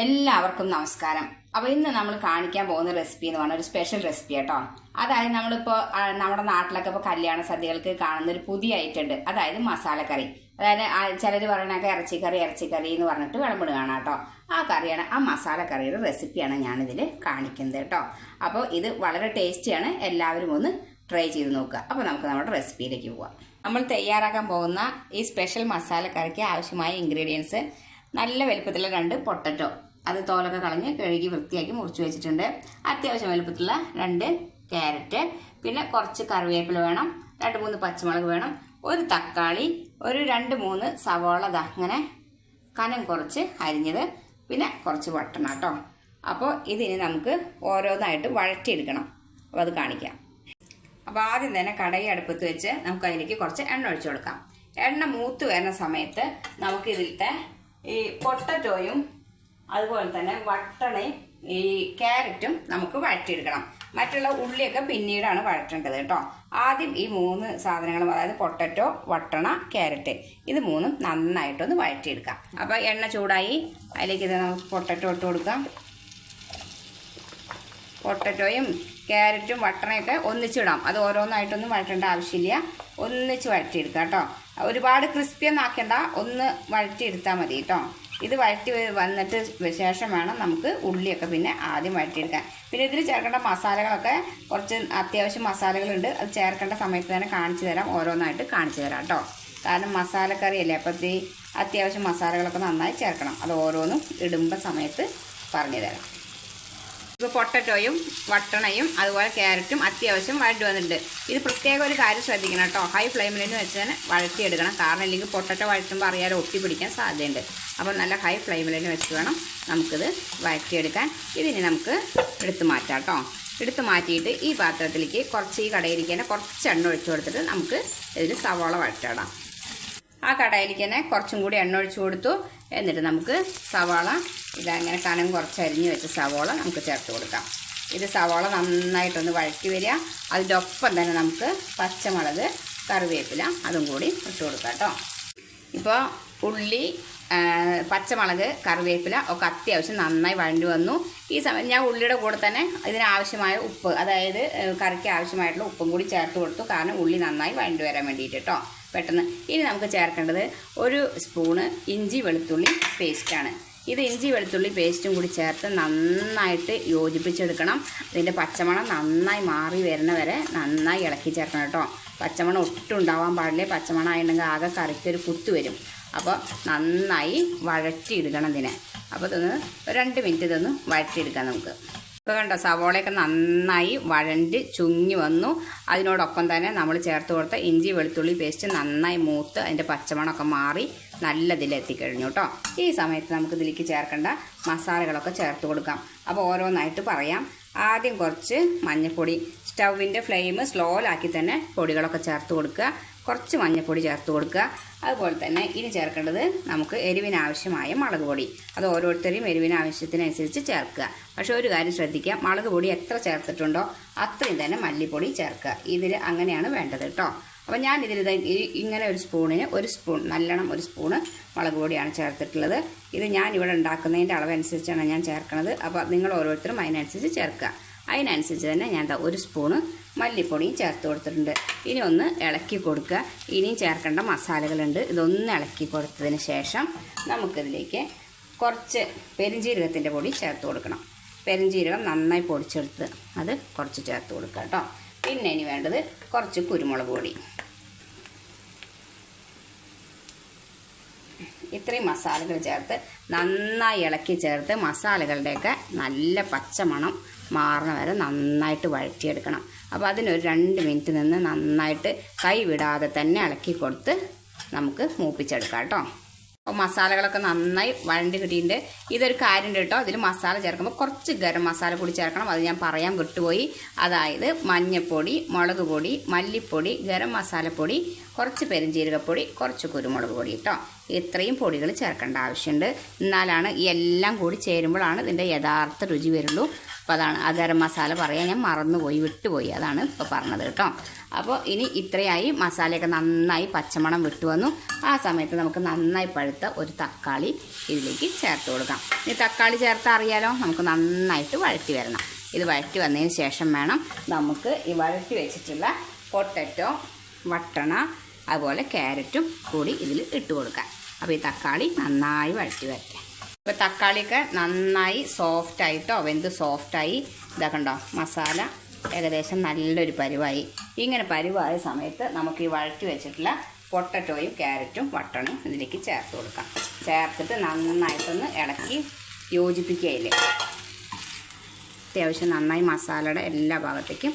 എല്ലാവർക്കും നമസ്കാരം. അപ്പൊ ഇന്ന് നമ്മൾ കാണിക്കാൻ പോകുന്ന റെസിപ്പി എന്ന് പറഞ്ഞ ഒരു സ്പെഷ്യൽ റെസിപ്പി കേട്ടോ അതായത് നമ്മളിപ്പോ നമ്മുടെ നാട്ടിലൊക്കെ ഇപ്പൊ കല്യാണ സദ്യകൾക്ക് കാണുന്ന ഒരു പുതിയ ഐറ്റം ഉണ്ട്. അതായത് മസാലക്കറി. അതായത് ചിലർ പറയണൊക്കെ ഇറച്ചിക്കറി ഇറച്ചിക്കറി എന്ന് പറഞ്ഞിട്ട് വിളമ്പിടുകയാണ് കേട്ടോ. ആ കറിയാണ് ആ മസാലക്കറിയുടെ റെസിപ്പിയാണ് ഞാനിതിൽ കാണിക്കുന്നത് കേട്ടോ. അപ്പോൾ ഇത് വളരെ ടേസ്റ്റിയാണ് എല്ലാവരും ഒന്ന് ട്രൈ ചെയ്ത് നോക്കുക. അപ്പോൾ നമുക്ക് നമ്മുടെ റെസിപ്പിയിലേക്ക് പോവാം. നമ്മൾ തയ്യാറാക്കാൻ പോകുന്ന ഈ സ്പെഷ്യൽ മസാലക്കറിക്ക് ആവശ്യമായ ഇൻഗ്രീഡിയൻസ് നല്ല വലുപ്പത്തിലുള്ള രണ്ട് പൊട്ടറ്റോ. അത് തോലൊക്കെ കളഞ്ഞ് കഴുകി വൃത്തിയാക്കി മുറിച്ച് വെച്ചിട്ടുണ്ട്. അത്യാവശ്യം വലുപ്പത്തിലുള്ള രണ്ട് ക്യാരറ്റ്. പിന്നെ കുറച്ച് കറിവേപ്പില വേണം രണ്ട് മൂന്ന് പച്ചമുളക് വേണം ഒരു തക്കാളി ഒരു രണ്ട് മൂന്ന് സവാള അങ്ങനെ കനം കുറച്ച് അരിഞ്ഞത് പിന്നെ കുറച്ച് വട്ടണം കേട്ടോ. അപ്പോൾ ഇതിന് നമുക്ക് ഓരോന്നായിട്ട് വഴറ്റിയെടുക്കണം. അപ്പോൾ അത് കാണിക്കാം. അപ്പോൾ ആദ്യം തന്നെ കടയി അടുപ്പത്ത് വെച്ച് നമുക്ക് അതിലേക്ക് കുറച്ച് എണ്ണ ഒഴിച്ചു കൊടുക്കാം. എണ്ണ മൂത്ത് വരുന്ന സമയത്ത് നമുക്ക് ഇതിലത്തെ ഈ പൊട്ടറ്റോയും അതുപോലെ തന്നെ വട്ടണയും ഈ ക്യാരറ്റും നമുക്ക് വഴറ്റിയെടുക്കണം. മറ്റുള്ള ഉള്ളിയൊക്കെ പിന്നീടാണ് വഴറ്റേണ്ടത് കേട്ടോ. ആദ്യം ഈ മൂന്ന് സാധനങ്ങളും അതായത് പൊട്ടറ്റോ വട്ടണ ക്യാരറ്റ് ഇത് മൂന്നും നന്നായിട്ടൊന്ന് വഴറ്റിയെടുക്കാം. അപ്പോൾ എണ്ണ ചൂടായി അതിലേക്ക് ഇത് നമുക്ക് പൊട്ടറ്റോ ഇട്ട് കൊടുക്കാം. പൊട്ടറ്റോയും ക്യാരറ്റും വട്ടണയൊക്കെ ഒന്നിച്ചിടാം. അത് ഓരോന്നായിട്ടൊന്നും വഴറ്റേണ്ട ആവശ്യമില്ല. ഒന്നിച്ച് വഴറ്റിയെടുക്കാം കേട്ടോ. ഒരുപാട് ക്രിസ്പിയൊന്നും ആക്കേണ്ട. ഒന്ന് വഴറ്റിയെടുത്താൽ മതി കേട്ടോ ഇത് വഴറ്റി വന്നിട്ട് ശേഷം വേണം നമുക്ക് ഉള്ളിയൊക്കെ പിന്നെ ആദ്യം വഴറ്റിയെടുക്കാൻ പിന്നെ ഇതിൽ ചേർക്കേണ്ട മസാലകളൊക്കെ കുറച്ച് അത്യാവശ്യം മസാലകളുണ്ട്. അത് ചേർക്കേണ്ട സമയത്ത് തന്നെ കാണിച്ചു തരാം. ഓരോന്നായിട്ട് കാണിച്ചു തരാം കേട്ടോ കാരണം മസാലക്കറിയല്ലേ? അപ്പോൾ ഈ അത്യാവശ്യം മസാലകളൊക്കെ നന്നായി ചേർക്കണം. അത് ഓരോന്നും ഇടുമ്പോൾ സമയത്ത് പറഞ്ഞു തരാം. ഇപ്പോൾ പൊട്ടറ്റോയും വട്ടണയും അതുപോലെ ക്യാരറ്റും അത്യാവശ്യം വഴറ്റി വന്നിട്ടുണ്ട്. ഇത് പ്രത്യേക ഒരു കാര്യം ശ്രദ്ധിക്കണം കേട്ടോ. ഹൈ ഫ്ലെയിമിൽ നിന്ന് വെച്ച് തന്നെ വഴറ്റിയെടുക്കണം. കാരണം ഇല്ലെങ്കിൽ പൊട്ടറ്റോ വഴറ്റുമ്പോൾ അറിയാതെ ഒട്ടി പിടിക്കാൻ സാധ്യതയുണ്ട്. അപ്പോൾ നല്ല ഹൈ ഫ്ലെയിമിൽ തന്നെ വെച്ച് വേണം നമുക്കിത് വഴറ്റിയെടുക്കാൻ. ഇതിന് നമുക്ക് എടുത്തു മാറ്റാം കേട്ടോ. എടുത്ത് മാറ്റിയിട്ട് ഈ പാത്രത്തിലേക്ക് കുറച്ച് ഈ കടയിരിക്കാൻ കുറച്ച് എണ്ണ ഒഴിച്ചു കൊടുത്തിട്ട് നമുക്ക് ഇതിൽ സവാള വഴറ്റിടാം. ആ കടയിലേക്ക് തന്നെ കുറച്ചും കൂടി എണ്ണ ഒഴിച്ചു കൊടുത്തു. എന്നിട്ട് നമുക്ക് സവാള ഇതങ്ങനെ കനം കുറച്ച് അരിഞ്ഞ് വെച്ച സവാള നമുക്ക് ചേർത്ത് കൊടുക്കാം. ഇത് സവാള നന്നായിട്ടൊന്ന് വഴറ്റി വരിക. അതിന്റെ ഒപ്പം തന്നെ നമുക്ക് പച്ചമുളക് കറിവേപ്പില അതും കൂടി ഇട്ട് കൊടുക്കാം കേട്ടോ. ഇപ്പോൾ ഉള്ളി പച്ചമുളക് കറിവേപ്പില ഒക്കെ അത്യാവശ്യം നന്നായി വഴണ്ടി വന്നു. ഈ സമയം ഞാൻ ഉള്ളിയുടെ കൂടെ തന്നെ ഇതിനാവശ്യമായ ഉപ്പ് അതായത് കറിക്ക് ആവശ്യമായിട്ടുള്ള ഉപ്പും കൂടി ചേർത്ത് കൊടുത്തു. കാരണം ഉള്ളി നന്നായി വഴണ്ടി വരാൻ വേണ്ടിയിട്ട് കേട്ടോ പെട്ടെന്ന്. ഇനി നമുക്ക് ചേർക്കേണ്ടത് ഒരു സ്പൂണ് ഇഞ്ചി വെളുത്തുള്ളി പേസ്റ്റാണ് ഇത് ഇഞ്ചി വെളുത്തുള്ളി പേസ്റ്റും കൂടി ചേർത്ത് നന്നായിട്ട് യോജിപ്പിച്ചെടുക്കണം. അതിന്റെ പച്ചമണം നന്നായി മാറി വരുന്ന വരെ നന്നായി ഇളക്കി ചേർക്കണം കേട്ടോ പച്ചമണം ഒട്ടും ഉണ്ടാവാൻ പാടില്ലേ. പച്ചമണം ആയിട്ടുണ്ടെങ്കിൽ ആകെ കറിക്കൊരു കുത്തു വരും. അപ്പോൾ നന്നായി വഴറ്റിയെടുക്കണം ഇതിനെ. അപ്പോൾ ഇതൊന്ന് രണ്ട് മിനിറ്റ് ഇതൊന്ന് വഴറ്റിയെടുക്കാം നമുക്ക്. ഇപ്പോൾ കണ്ടോ സവോളയൊക്കെ നന്നായി വഴണ്ട് ചുങ്ങി വന്നു. അതിനോടൊപ്പം തന്നെ നമ്മൾ ചേർത്ത് കൊടുത്ത ഇഞ്ചി വെളുത്തുള്ളി പേസ്റ്റ് നന്നായി മൂത്ത് അതിന്റെ പച്ചമണമൊക്കെ മാറി നല്ലതിലെത്തിക്കഴിഞ്ഞു കേട്ടോ. ഈ സമയത്ത് നമുക്ക് ഇതിലേക്ക് ചേർക്കേണ്ട മസാലകളൊക്കെ ചേർത്ത് കൊടുക്കാം. അപ്പോൾ ഓരോന്നായിട്ട് പറയാം. ആദ്യം കുറച്ച് മഞ്ഞൾപ്പൊടി സ്റ്റൗവിന്റെ ഫ്ലെയിം സ്ലോലാക്കി തന്നെ പൊടികളൊക്കെ ചേർത്ത് കൊടുക്കുക. കുറച്ച് മഞ്ഞൾപ്പൊടി ചേർത്ത് കൊടുക്കുക. അതുപോലെ തന്നെ ഇനി ചേർക്കേണ്ടത് നമുക്ക് എരിവിനാവശ്യമായ മുളക് പൊടി. അത് ഓരോരുത്തരെയും എരിവിനാവശ്യത്തിനനുസരിച്ച് ചേർക്കുക. പക്ഷേ ഒരു കാര്യം ശ്രദ്ധിക്കുക മുളക് പൊടി എത്ര ചേർത്തിട്ടുണ്ടോ അത്രയും തന്നെ മല്ലിപ്പൊടി ചേർക്കുക. ഇതിൽ അങ്ങനെയാണ് വേണ്ടത് കേട്ടോ. അപ്പോൾ ഞാൻ ഇതിൽ ഇങ്ങനെ ഒരു സ്പൂണിന് ഒരു സ്പൂൺ നല്ലോണം ഒരു സ്പൂണ് മുളക് പൊടിയാണ് ചേർത്തിട്ടുള്ളത്. ഇത് ഞാൻ ഇവിടെ ഉണ്ടാക്കുന്നതിന്റെ അളവനുസരിച്ചാണ് ഞാൻ ചേർക്കുന്നത് അപ്പോൾ നിങ്ങൾ ഓരോരുത്തരും അതിനനുസരിച്ച് ചേർക്കുക. അതിനനുസരിച്ച് തന്നെ ഞാൻ ഒരു സ്പൂണ് മല്ലിപ്പൊടിയും ചേർത്ത് കൊടുത്തിട്ടുണ്ട്. ഇനി ഒന്ന് ഇളക്കി കൊടുക്കുക. ഇനിയും ചേർക്കേണ്ട മസാലകളുണ്ട്. ഇതൊന്ന് ഇളക്കി കൊടുത്തതിന് ശേഷം നമുക്കിതിലേക്ക് കുറച്ച് പെരിഞ്ജീരകത്തിന്റെ പൊടി ചേർത്ത് കൊടുക്കണം. പെരിഞ്ജീരകം നന്നായി പൊടിച്ചെടുത്ത് അത് കുറച്ച് ചേർത്ത് കൊടുക്കുക കേട്ടോ. പിന്നെ ഇനി വേണ്ടത് കുറച്ച് കുരുമുളക് പൊടി. ഇത്രയും മസാലകൾ ചേർത്ത് നന്നായി ഇളക്കി ചേർത്ത് മസാലകളുടെയൊക്കെ നല്ല പച്ചമണം മാറണ വരെ നന്നായിട്ട് വഴറ്റിയെടുക്കണം. അപ്പോൾ അതിനൊരു രണ്ട് മിനിറ്റ് നിന്ന് നന്നായിട്ട് കൈ വിടാതെ തന്നെ ഇളക്കി കൊടുത്ത് നമുക്ക് മൂപ്പിച്ചെടുക്കാം കേട്ടോ. അപ്പോൾ മസാലകളൊക്കെ നന്നായി വഴണ്ടി കിട്ടിയിട്ടുണ്ട്. ഇതൊരു കാര്യം കേട്ടോ. അതിൽ മസാല ചേർക്കുമ്പോൾ കുറച്ച് ഗരം മസാല കൂടി ചേർക്കണം. അത് ഞാൻ പറയാൻ വിട്ടുപോയി. അതായത് മഞ്ഞൾപ്പൊടി മുളക് പൊടി മല്ലിപ്പൊടി ഗരം മസാലപ്പൊടി കുറച്ച് പെരുംജീരകപ്പൊടി കുറച്ച് കുരുമുളക് പൊടി കേട്ടോ. ഇത്രയും പൊടികൾ ചേർക്കേണ്ട ആവശ്യമുണ്ട്. എന്നാലാണ് എല്ലാം കൂടി ചേരുമ്പോഴാണ് ഇതിന്റെ യഥാർത്ഥ രുചി വരുള്ളൂ. അപ്പോൾ അതാണ് ആ ഗരം മസാല പറയാൻ ഞാൻ മറന്നുപോയി വിട്ടുപോയി. അതാണ് ഇപ്പോൾ പറഞ്ഞത് കേട്ടോ. അപ്പോൾ ഇനി ഇത്രയായി മസാലയൊക്കെ നന്നായി പച്ചമണം വിട്ടു വന്നു. ആ സമയത്ത് നമുക്ക് നന്നായി പഴുത്ത ഒരു തക്കാളി ഇതിലേക്ക് ചേർത്ത് കൊടുക്കാം. ഇനി തക്കാളി ചേർത്ത് അറിയാലോ? നമുക്ക് നന്നായിട്ട് വഴറ്റി വരണം. ഇത് വഴറ്റി വന്നതിന് ശേഷം വേണം നമുക്ക് ഈ വഴറ്റി വെച്ചിട്ടുള്ള പൊട്ടറ്റോ വട്ടണ അതുപോലെ ക്യാരറ്റും കൂടി ഇതിൽ ഇട്ട് കൊടുക്കാം അപ്പോൾ ഈ തക്കാളി നന്നായി വഴറ്റി വരട്ടെ. ഇപ്പോൾ തക്കാളിയൊക്കെ നന്നായി സോഫ്റ്റ് സോഫ്റ്റായിട്ടോ വെന്ത് സോഫ്റ്റായി ഇതാക്കണ്ടോ മസാല ഏകദേശം നല്ലൊരു പരുവായി. ഇങ്ങനെ പരുവായ സമയത്ത് നമുക്ക് ഈ വഴറ്റി വെച്ചിട്ടുള്ള പൊട്ടറ്റോയും ക്യാരറ്റും വട്ടണയും ഇതിലേക്ക് ചേർത്ത് കൊടുക്കാം. ചേർത്തിട്ട് നന്നായിട്ടൊന്ന് ഇളക്കി യോജിപ്പിക്കുകയില്ലേ? അത്യാവശ്യം നന്നായി മസാലയുടെ എല്ലാ ഭാഗത്തേക്കും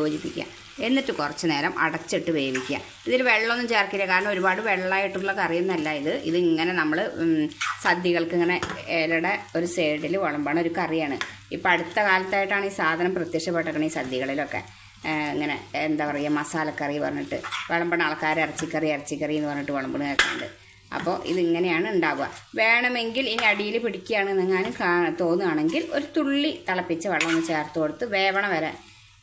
യോജിപ്പിക്കുക. എന്നിട്ട് കുറച്ച് നേരം അടച്ചിട്ട് വേവിക്കുക. ഇതിൽ വെള്ളമൊന്നും ചേർക്കില്ല. കാരണം ഒരുപാട് വെള്ളമായിട്ടുള്ള കറിയൊന്നല്ല ഇത്. ഇതിങ്ങനെ നമ്മൾ സദ്യകൾക്ക് ഇങ്ങനെ ഇലയുടെ ഒരു സൈഡിൽ വിളമ്പാണ് ഒരു കറിയാണ്. ഇപ്പം അടുത്ത കാലത്തായിട്ടാണ് ഈ സാധനം പ്രത്യക്ഷപ്പെട്ടേക്കണത് ഈ സദ്യകളിലൊക്കെ. ഇങ്ങനെ എന്താ പറയുക മസാലക്കറി പറഞ്ഞിട്ട് വിളമ്പണ ആൾക്കാർ ഇറച്ചിക്കറി ഇറച്ചിക്കറി എന്ന് പറഞ്ഞിട്ട് വിളമ്പണ കേൾക്കുന്നുണ്ട് അപ്പോൾ ഇതിങ്ങനെയാണ് ഉണ്ടാവുക. വേണമെങ്കിൽ ഇനി അടിയിൽ പിടിക്കുകയാണെന്നെങ്ങാനും തോന്നുകയാണെങ്കിൽ ഒരു തുള്ളി തിളപ്പിച്ച വെള്ളം ഒന്ന് ചേർത്ത് കൊടുത്ത് വേവണ വരെ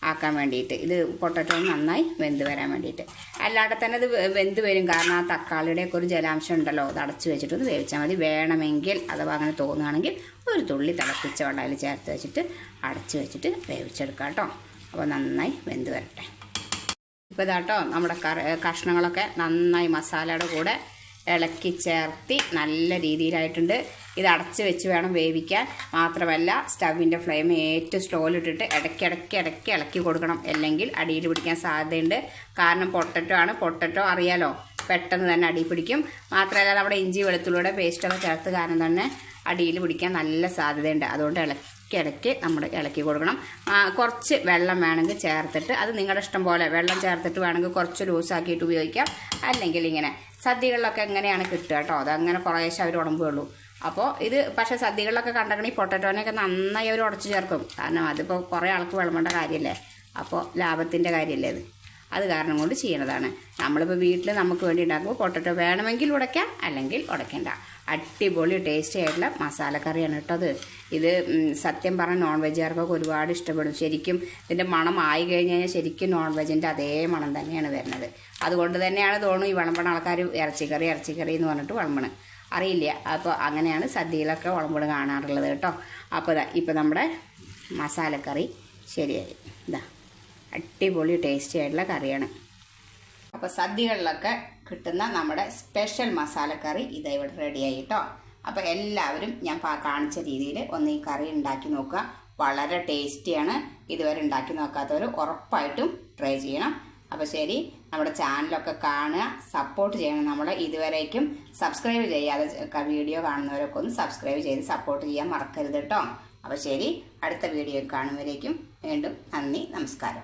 ആക്കാൻ വേണ്ടിയിട്ട്. ഇത് പൊട്ടറ്റോ നന്നായി വെന്ത് വരാൻ വേണ്ടിയിട്ട്. അല്ലാതെ തന്നെ ഇത് വെന്ത് വരും. കാരണം ആ തക്കാളിയുടെയൊക്കെ ഒരു ജലാംശം ഉണ്ടല്ലോ. അത് അടച്ചു വെച്ചിട്ട് ഒന്ന് വേവിച്ചാൽ മതി. വേണമെങ്കിൽ അഥവാ അങ്ങനെ തോന്നുകയാണെങ്കിൽ ഒരു തുള്ളി തിളപ്പിച്ച വെള്ളം അതിൽ ചേർത്ത് വെച്ചിട്ട് അടച്ചു വെച്ചിട്ട് വേവിച്ചെടുക്കാം കേട്ടോ. അപ്പോൾ നന്നായി വെന്ത് വരട്ടെ. ഇപ്പോൾ ഇതാട്ടോ നമ്മുടെ കഷ്ണങ്ങളൊക്കെ നന്നായി മസാലയുടെ കൂടെ ഇളക്കി ചേർത്തി നല്ല രീതിയിലായിട്ടുണ്ട്. ഇത് അടച്ച് വെച്ച് വേണം വേവിക്കാൻ. മാത്രമല്ല സ്റ്റവിന്റെ ഫ്ലെയിം ഏറ്റവും സ്ലോയിലിട്ടിട്ട് ഇടയ്ക്കിടയ്ക്ക് ഇടയ്ക്ക് ഇളക്കി കൊടുക്കണം. അല്ലെങ്കിൽ അടിയിൽ പിടിക്കാൻ സാധ്യതയുണ്ട്. കാരണം പൊട്ടറ്റോ ആണ്. പൊട്ടറ്റോ അറിയാലോ? പെട്ടെന്ന് തന്നെ അടി പിടിക്കും. മാത്രമല്ല നമ്മുടെ ഇഞ്ചി വെളുത്തുള്ളിയുടെ പേസ്റ്റൊക്കെ ചേർത്ത് കാരണം തന്നെ അടിയിൽ പിടിക്കാൻ നല്ല സാധ്യതയുണ്ട്. അതുകൊണ്ട് ഇടയ്ക്കിടയ്ക്ക് നമ്മൾ ഇളക്കി കൊടുക്കണം. കുറച്ച് വെള്ളം വേണമെങ്കിൽ ചേർത്തിട്ട് അത് നിങ്ങളുടെ ഇഷ്ടം പോലെ വെള്ളം ചേർത്തിട്ട് വേണമെങ്കിൽ കുറച്ച് ലൂസാക്കിയിട്ട് ഉപയോഗിക്കാം. അല്ലെങ്കിൽ ഇങ്ങനെ സദ്യകളിലൊക്കെ എങ്ങനെയാണ് കിട്ടുക കേട്ടോ? അതങ്ങനെ കുറേശ്ശെ അവർ ഉടമ്പുള്ളൂ അപ്പോൾ ഇത് പക്ഷേ സദ്യകളിലൊക്കെ കണ്ടെങ്കിൽ പൊട്ടറ്റോനെയൊക്കെ നന്നായി അവർ ഉടച്ച് ചേർക്കും. കാരണം അതിപ്പോൾ കുറേ ആൾക്ക് വിളമ്പേണ്ട കാര്യമല്ലേ? അപ്പോൾ ലാഭത്തിന്റെ കാര്യമല്ലേ അത് അത് കാരണം കൊണ്ട് ചെയ്യണതാണ്. നമ്മളിപ്പോൾ വീട്ടിൽ നമുക്ക് വേണ്ടി ഉണ്ടാക്കുമ്പോൾ പൊട്ടറ്റോ വേണമെങ്കിൽ ഉടയ്ക്കാം അല്ലെങ്കിൽ ഉടയ്ക്കണ്ട. അടിപൊളി ടേസ്റ്റി ആയിട്ടുള്ള മസാലക്കറിയാണ് കേട്ടത് ഇത് സത്യം പറഞ്ഞാൽ നോൺ വെജുകാർക്കൊക്കെ ഒരുപാട് ഇഷ്ടപ്പെടും. ശരിക്കും ഇതിന്റെ മണം ആയി കഴിഞ്ഞ് കഴിഞ്ഞാൽ ശരിക്കും നോൺ വെജിന്റെ അതേ മണം തന്നെയാണ് വരുന്നത്. അതുകൊണ്ട് തന്നെയാണ് തോന്നുന്നു ഈ വിളമ്പണ ആൾക്കാർ ഇറച്ചിക്കറി ഇറച്ചിക്കറി എന്ന് പറഞ്ഞിട്ട് വിളമ്പണ്. അറിയില്ല. അപ്പോൾ അങ്ങനെയാണ് സദ്യയിലൊക്കെ വിളമ്പണ് കാണാറുള്ളത് കേട്ടോ. അപ്പോൾ ഇതാ ഇപ്പോൾ നമ്മുടെ മസാലക്കറി ശരിയായി. ഇതാ അടിപൊളി ടേസ്റ്റി ആയിട്ടുള്ള കറിയാണ്. അപ്പോൾ സദ്യകളിലൊക്കെ കിട്ടുന്ന നമ്മുടെ സ്പെഷ്യൽ മസാലക്കറി ഇതാ ഇവിടെ റെഡിയായി കേട്ടോ അപ്പോൾ എല്ലാവരും ഞാൻ കാണിച്ച രീതിയിൽ ഒന്ന് ഈ കറി ഉണ്ടാക്കി നോക്കുക. വളരെ ടേസ്റ്റിയാണ് ഇതുവരെ ഉണ്ടാക്കി നോക്കാത്തവർ ഉറപ്പായിട്ടും ട്രൈ ചെയ്യണം. അപ്പോൾ ശരി നമ്മുടെ ചാനലൊക്കെ കാണുക സപ്പോർട്ട് ചെയ്യണം. നമ്മൾ ഇതുവരേക്കും സബ്സ്ക്രൈബ് ചെയ്യാതെ വീഡിയോ കാണുന്നവരൊക്കെ ഒന്ന് സബ്സ്ക്രൈബ് ചെയ്ത് സപ്പോർട്ട് ചെയ്യാൻ മറക്കരുത് കേട്ടോ അപ്പോൾ ശരി അടുത്ത വീഡിയോ കാണുന്നവരേക്കും വീണ്ടും നന്ദി നമസ്കാരം.